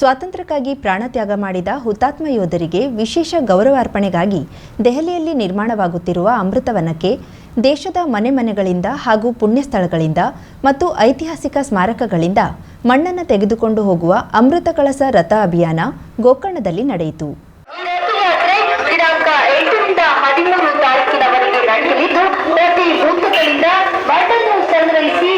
ಸ್ವಾತಂತ್ರ್ಯಕ್ಕಾಗಿ ಪ್ರಾಣತ್ಯಾಗ ಮಾಡಿದ ಹುತಾತ್ಮ ಯೋಧರಿಗೆ ವಿಶೇಷ ಗೌರವಾರ್ಪಣೆಗಾಗಿ ದೆಹಲಿಯಲ್ಲಿ ನಿರ್ಮಾಣವಾಗುತ್ತಿರುವ ಅಮೃತವನಕ್ಕೆ ದೇಶದ ಮನೆ ಮನೆಗಳಿಂದ ಹಾಗೂ ಪುಣ್ಯಸ್ಥಳಗಳಿಂದ ಮತ್ತು ಐತಿಹಾಸಿಕ ಸ್ಮಾರಕಗಳಿಂದ ಮಣ್ಣನ್ನು ತೆಗೆದುಕೊಂಡು ಹೋಗುವ ಅಮೃತ ಕಳಸ ರಥ ಅಭಿಯಾನ ಗೋಕರ್ಣದಲ್ಲಿ ನಡೆಯಿತು. ಪ್ರತಿ ಬೂತ್ಗಳಿಂದ ಮಣ್ಣನ್ನು ಸಂಗ್ರಹಿಸಿ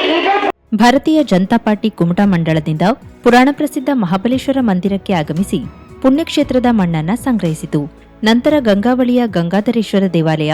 ಭಾರತೀಯ ಜನತಾ ಪಾರ್ಟಿ ಕುಮಟಾ ಮಂಡಳದಿಂದ ಪುರಾಣ ಪ್ರಸಿದ್ಧ ಮಹಾಬಲೇಶ್ವರ ಮಂದಿರಕ್ಕೆ ಆಗಮಿಸಿ ಪುಣ್ಯಕ್ಷೇತ್ರದ ಮಣ್ಣನ್ನ ಸಂಗ್ರಹಿಸಿತು. ನಂತರ ಗಂಗಾವಳಿಯ ಗಂಗಾಧರೇಶ್ವರ ದೇವಾಲಯ,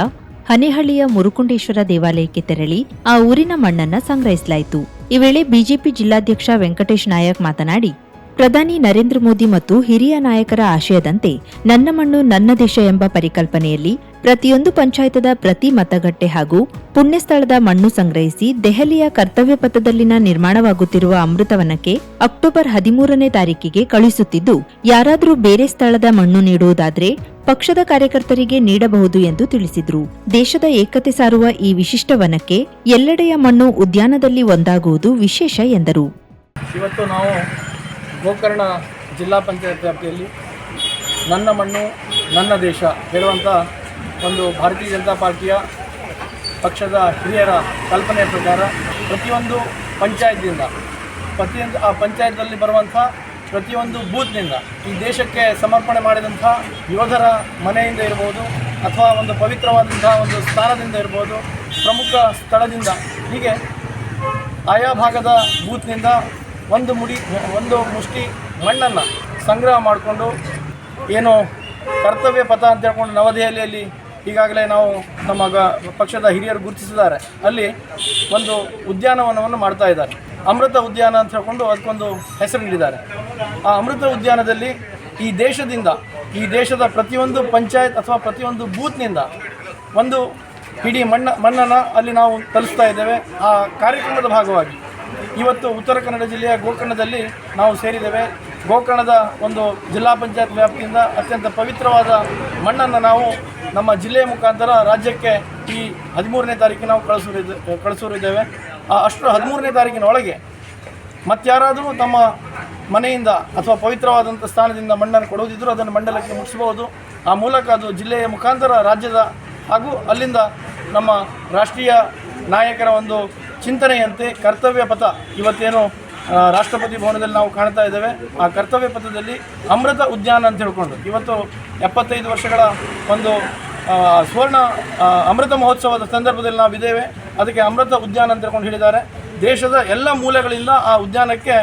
ಹನೇಹಳ್ಳಿಯ ಮುರುಕುಂಡೇಶ್ವರ ದೇವಾಲಯಕ್ಕೆ ತೆರಳಿ ಆ ಊರಿನ ಮಣ್ಣನ್ನ ಸಂಗ್ರಹಿಸಲಾಯಿತು. ಈ ವೇಳೆ ಬಿಜೆಪಿ ಜಿಲ್ಲಾಧ್ಯಕ್ಷ ವೆಂಕಟೇಶ್ ನಾಯಕ್ ಮಾತನಾಡಿ, ಪ್ರಧಾನಿ ನರೇಂದ್ರ ಮೋದಿ ಮತ್ತು ಹಿರಿಯ ನಾಯಕರ ಆಶಯದಂತೆ ನನ್ನ ಮಣ್ಣು ನನ್ನ ದೇಶ ಎಂಬ ಪರಿಕಲ್ಪನೆಯಲ್ಲಿ ಪ್ರತಿಯೊಂದು ಪಂಚಾಯತದ ಪ್ರತಿ ಮತಗಟ್ಟೆ ಹಾಗೂ ಪುಣ್ಯಸ್ಥಳದ ಮಣ್ಣು ಸಂಗ್ರಹಿಸಿ ದೆಹಲಿಯ ಕರ್ತವ್ಯ ಪಥದಲ್ಲಿನ ನಿರ್ಮಾಣವಾಗುತ್ತಿರುವ ಅಮೃತವನಕ್ಕೆ ಅಕ್ಟೋಬರ್ ಹದಿಮೂರನೇ ತಾರೀಕಿಗೆ ಕಳುಹಿಸುತ್ತಿದ್ದು, ಯಾರಾದರೂ ಬೇರೆ ಸ್ಥಳದ ಮಣ್ಣು ನೀಡುವುದಾದರೆ ಪಕ್ಷದ ಕಾರ್ಯಕರ್ತರಿಗೆ ನೀಡಬಹುದು ಎಂದು ತಿಳಿಸಿದರು. ದೇಶದ ಏಕತೆ ಸಾರುವ ಈ ವಿಶಿಷ್ಟ ವನಕ್ಕೆ ಎಲ್ಲೆಡೆಯ ಮಣ್ಣು ಉದ್ಯಾನದಲ್ಲಿ ಒಂದಾಗುವುದು ವಿಶೇಷ ಎಂದರು. ಇವತ್ತು ನಾವು ಗೋಕರ್ಣ ಜಿಲ್ಲಾ ಪಂಚಾಯತ್ ವ್ಯಾಪ್ತಿಯಲ್ಲಿ ನನ್ನ ಮಣ್ಣು, ನನ್ನ ದೇಶ ಹೇಳುವಂಥ ಒಂದು ಭಾರತೀಯ ಜನತಾ ಪಾರ್ಟಿಯ ಪಕ್ಷದ ಹಿರಿಯರ ಕಲ್ಪನೆಯ ಪ್ರಕಾರ ಪ್ರತಿಯೊಂದು ಪಂಚಾಯತ್ನಿಂದ ಪ್ರತಿಯೊಂದು ಆ ಪಂಚಾಯತ್ನಲ್ಲಿ ಬರುವಂಥ ಪ್ರತಿಯೊಂದು ಬೂತ್ನಿಂದ ಈ ದೇಶಕ್ಕೆ ಸಮರ್ಪಣೆ ಮಾಡಿದಂಥ ಯೋಧರ ಮನೆಯಿಂದ ಇರ್ಬೋದು ಅಥವಾ ಒಂದು ಪವಿತ್ರವಾದಂಥ ಒಂದು ಸ್ಥಾನದಿಂದ ಇರ್ಬೋದು, ಪ್ರಮುಖ ಸ್ಥಳದಿಂದ, ಹೀಗೆ ಆಯಾ ಭಾಗದ ಬೂತ್ನಿಂದ ಒಂದು ಮುಡಿ, ಒಂದು ಮುಷ್ಟಿ ಮಣ್ಣನ್ನು ಸಂಗ್ರಹ ಮಾಡಿಕೊಂಡು ಏನು ಕರ್ತವ್ಯ ಪಥ ಅಂತ ಹೇಳ್ಕೊಂಡು ನವದೆಹಲಿಯಲ್ಲಿ ಈಗಾಗಲೇ ನಾವು ನಮ್ಮ ಗ ಪಕ್ಷದ ಹಿರಿಯರು ಗುರುತಿಸಿದ್ದಾರೆ. ಅಲ್ಲಿ ಒಂದು ಉದ್ಯಾನವನವನ್ನು ಮಾಡ್ತಾ ಇದ್ದಾರೆ. ಅಮೃತ ಉದ್ಯಾನ ಅಂತ ಹೇಳ್ಕೊಂಡು ಅದಕ್ಕೊಂದು ಹೆಸರು ನೀಡಿದ್ದಾರೆ ಆ ಅಮೃತ ಉದ್ಯಾನದಲ್ಲಿ ಈ ದೇಶದಿಂದ, ಈ ದೇಶದ ಪ್ರತಿಯೊಂದು ಪಂಚಾಯತ್ ಅಥವಾ ಪ್ರತಿಯೊಂದು ಬೂತ್ನಿಂದ ಒಂದು ಇಡೀ ಮಣ್ಣ, ಮಣ್ಣನ್ನು ಅಲ್ಲಿ ನಾವು ತಲುಪಿಸ್ತಾ ಇದ್ದೇವೆ. ಆ ಕಾರ್ಯಕ್ರಮದ ಭಾಗವಾಗಿ ಇವತ್ತು ಉತ್ತರ ಕನ್ನಡ ಜಿಲ್ಲೆಯ ಗೋಕರ್ಣದಲ್ಲಿ ನಾವು ಸೇರಿದ್ದೇವೆ. ಗೋಕರ್ಣದ ಒಂದು ಜಿಲ್ಲಾ ಪಂಚಾಯತ್ ವ್ಯಾಪ್ತಿಯಿಂದ ಅತ್ಯಂತ ಪವಿತ್ರವಾದ ಮಣ್ಣನ್ನು ನಾವು ನಮ್ಮ ಜಿಲ್ಲೆಯ ಮುಖಾಂತರ ರಾಜ್ಯಕ್ಕೆ ಈ ಹದಿಮೂರನೇ ತಾರೀಕಿಗೆ ನಾವು ಕಳಿಸೋರಿದ್ದೆ ಕಳಿಸೋರಿದ್ದೇವೆ. ಆ ಅಷ್ಟು ಹದಿಮೂರನೇ ತಾರೀಕಿನ ಒಳಗೆ ಮತ್ತಾರಾದರೂ ತಮ್ಮ ಮನೆಯಿಂದ ಅಥವಾ ಪವಿತ್ರವಾದಂಥ ಸ್ಥಾನದಿಂದ ಮಣ್ಣನ್ನು ಕೊಡುವುದಿದ್ದರೂ ಅದನ್ನು ಮಂಡಲಕ್ಕೆ ಮುಟ್ಟಿಸಬಹುದು. ಆ ಮೂಲಕ ಅದು ಜಿಲ್ಲೆಯ ಮುಖಾಂತರ ರಾಜ್ಯದ ಹಾಗೂ ಅಲ್ಲಿಂದ ನಮ್ಮ ರಾಷ್ಟ್ರೀಯ ನಾಯಕರ ಒಂದು ಚಿಂತನೆಯಂತೆ ಕರ್ತವ್ಯ ಪಥ ಇವತ್ತೇನು ರಾಷ್ಟ್ರಪತಿ ಭವನದಲ್ಲಿ ನಾವು ಕಾಣ್ತಾ ಇದ್ದೇವೆ. ಆ ಕರ್ತವ್ಯ ಪಥದಲ್ಲಿ ಅಮೃತ ಉದ್ಯಾನ ಅಂತ ಹೇಳ್ಕೊಂಡು ಇವತ್ತು ಎಪ್ಪತ್ತೈದು ವರ್ಷಗಳ ಒಂದು ಸುವರ್ಣ ಅಮೃತ ಮಹೋತ್ಸವದ ಸಂದರ್ಭದಲ್ಲಿ ನಾವಿದ್ದೇವೆ ಅದಕ್ಕೆ ಅಮೃತ ಉದ್ಯಾನ ಅಂತ ಹೇಳ್ಕೊಂಡು ಹೇಳಿದ್ದಾರೆ. ದೇಶದ ಎಲ್ಲ ಮೂಲೆಗಳಿಂದ ಆ ಉದ್ಯಾನಕ್ಕೆ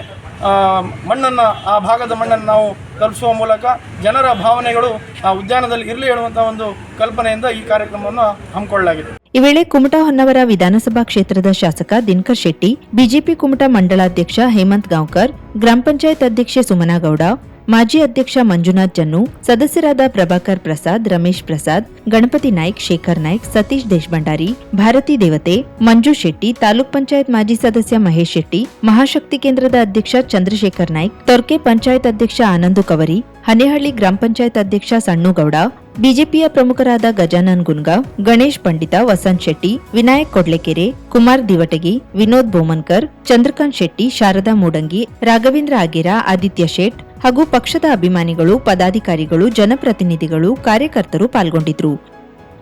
ಮಣ್ಣನ್ನು, ಆ ಭಾಗದ ಮಣ್ಣನ್ನು ನಾವು ತಲುಪಿಸುವ ಮೂಲಕ ಜನರ ಭಾವನೆಗಳು ಆ ಉದ್ಯಾನದಲ್ಲಿ ಇರಲಿ ಹೇಳುವಂಥ ಒಂದು ಕಲ್ಪನೆಯಿಂದ ಈ ಕಾರ್ಯಕ್ರಮವನ್ನು ಹಮ್ಮಿಕೊಳ್ಳಲಾಗಿದೆ. ಈ ವೇಳೆ ಕುಮಟಾ ಹೊನ್ನವರ ವಿಧಾನಸಭಾ ಕ್ಷೇತ್ರದ ಶಾಸಕ ದಿನಕರ್ ಶೆಟ್ಟಿ, ಬಿಜೆಪಿ ಕುಮಟಾ ಮಂಡಲಾಧ್ಯಕ್ಷ ಹೇಮಂತ್ ಗಾಂವ್ಕರ್, ಗ್ರಾಮ ಪಂಚಾಯತ್ ಅಧ್ಯಕ್ಷೆ ಸುಮನಗೌಡ ಮಾಜಿ ಅಧ್ಯಕ್ಷ ಮಂಜುನಾಥ್ ಜನ್ನು ಸದಸ್ಯರಾದ ಪ್ರಭಾಕರ್ ಪ್ರಸಾದ್ ರಮೇಶ್ ಪ್ರಸಾದ್ ಗಣಪತಿ ನಾಯ್ಕ್, ಶೇಖರ್ ನಾಯ್ಕ್, ಸತೀಶ್ ದೇಶಭಂಡಾರಿ, ಭಾರತಿ ದೇವತೆ, ಮಂಜು ಶೆಟ್ಟಿ, ತಾಲೂಕ್ ಪಂಚಾಯತ್ ಮಾಜಿ ಸದಸ್ಯ ಮಹೇಶ್ ಶೆಟ್ಟಿ, ಮಹಾಶಕ್ತಿ ಕೇಂದ್ರದ ಅಧ್ಯಕ್ಷ ಚಂದ್ರಶೇಖರ್ ನಾಯ್ಕ್, ತೊರ್ಕೆ ಪಂಚಾಯತ್ ಅಧ್ಯಕ್ಷ ಆನಂದು ಕವರಿ, ಹನೇಹಳ್ಳಿ ಗ್ರಾಮ ಪಂಚಾಯತ್ ಅಧ್ಯಕ್ಷ ಸಣ್ಣುಗೌಡ, ಬಿಜೆಪಿಯ ಪ್ರಮುಖರಾದ ಗಜಾನನ್ ಗುನ್ಗಾ, ಗಣೇಶ್ ಪಂಡಿತ ವಸಂತ್ ಶೆಟ್ಟಿ, ವಿನಾಯಕ್ ಕೊಡ್ಲೆಕೆರೆ, ಕುಮಾರ್ ದಿವಟಗಿ, ವಿನೋದ್ ಬೋಮನ್ಕರ್ ಚಂದ್ರಕಾಂತ್ ಶೆಟ್ಟಿ, ಶಾರದಾ ಮೂಡಂಗಿ, ರಾಘವೇಂದ್ರ ಆಗಿರ, ಆದಿತ್ಯ ಶೇಟ್ ಹಾಗೂ ಪಕ್ಷದ ಅಭಿಮಾನಿಗಳು, ಪದಾಧಿಕಾರಿಗಳು, ಜನಪ್ರತಿನಿಧಿಗಳು, ಕಾರ್ಯಕರ್ತರು ಪಾಲ್ಗೊಂಡಿದ್ರು.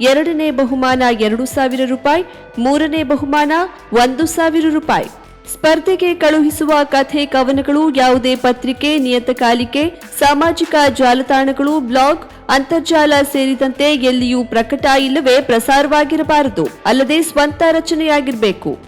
ಎರಡನೇ ಬಹುಮಾನ ಎರಡು ಸಾವಿರ ರೂಪಾಯಿ, ಮೂರನೇ ಬಹುಮಾನ ಒಂದು ಸಾವಿರ ರೂಪಾಯಿ. ಸ್ಪರ್ಧೆಗೆ ಕಳುಹಿಸುವ ಕಥೆ ಕವನಗಳು ಯಾವುದೇ ಪತ್ರಿಕೆ ನಿಯತಕಾಲಿಕೆ ಸಾಮಾಜಿಕ ಜಾಲತಾಣಗಳು, ಬ್ಲಾಗ್, ಅಂತರ್ಜಾಲ ಸೇರಿದಂತೆ ಎಲ್ಲಿಯೂ ಪ್ರಕಟ ಇಲ್ಲವೇ ಪ್ರಸಾರವಾಗಿರಬಾರದು. ಅಲ್ಲದೆ ಸ್ವಂತ ರಚನೆಯಾಗಿರಬೇಕು.